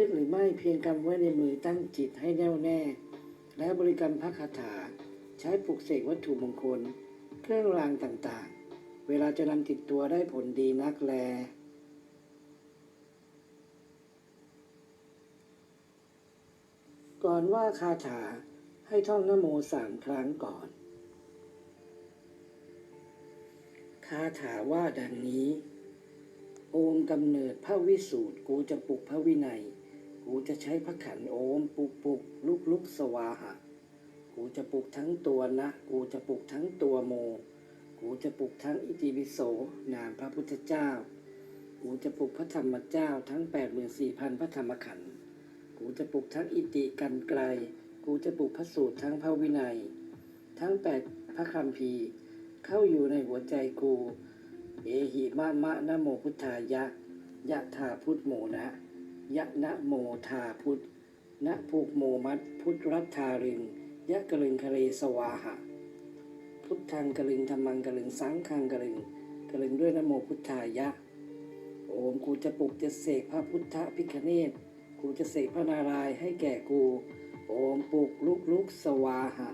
นึกหรือไม่เพียงกำไว้ในมือตั้งจิตให้แน่วแน่ แล้วบริกรรมพระคาถา ใช้ปลุกเสกวัตถุมงคล เครื่องรางต่างๆ เวลาจะนำติดตัวได้ผลดีนักแลก่อนว่าคาถาให้ท่องนโมสามครั้งก่อน คาถาว่าดังนี้ โอมกำเนิดพระวิสูตรกูจะปลุกพระวินัย กูจะใช้พระขันโอมปลุกปลุกลุกลุกสวาหะ กูจะปลุกทั้งตัวนะ กูจะปลุกทั้งตัวโม กูจะปลุกทั้งอิติปิโสนามพระพุทธเจ้า กูจะปลุกพระธรรมเจ้าทั้ง84,000พระธรรมขันธ์กูจะปลุกทั้งอิติกันไกล กูจะปลุกพระสูตรทั้งพระวินัย ทั้งแปดพระคัมภีเข้าอยู่ในหัวใจกู เอหิมะมะนะโมพุทธายะยะธาพุทธโมนะ ยะนะโมธาพุทธนะภูกโมมัดพุทธรัตธาริงยะกะลึงคะเลสวาหะ พุทธังกะลึงธรรมังกะลึงสังฆังกะลึงกะลึงด้วยนะโมพุทธายะ โอมกูจะปลุกจะเสกพระพุทธพิคเนตกูจะเสกพระนารายณ์ให้แก่กู โอมปลุกลุกลุกสวาหะ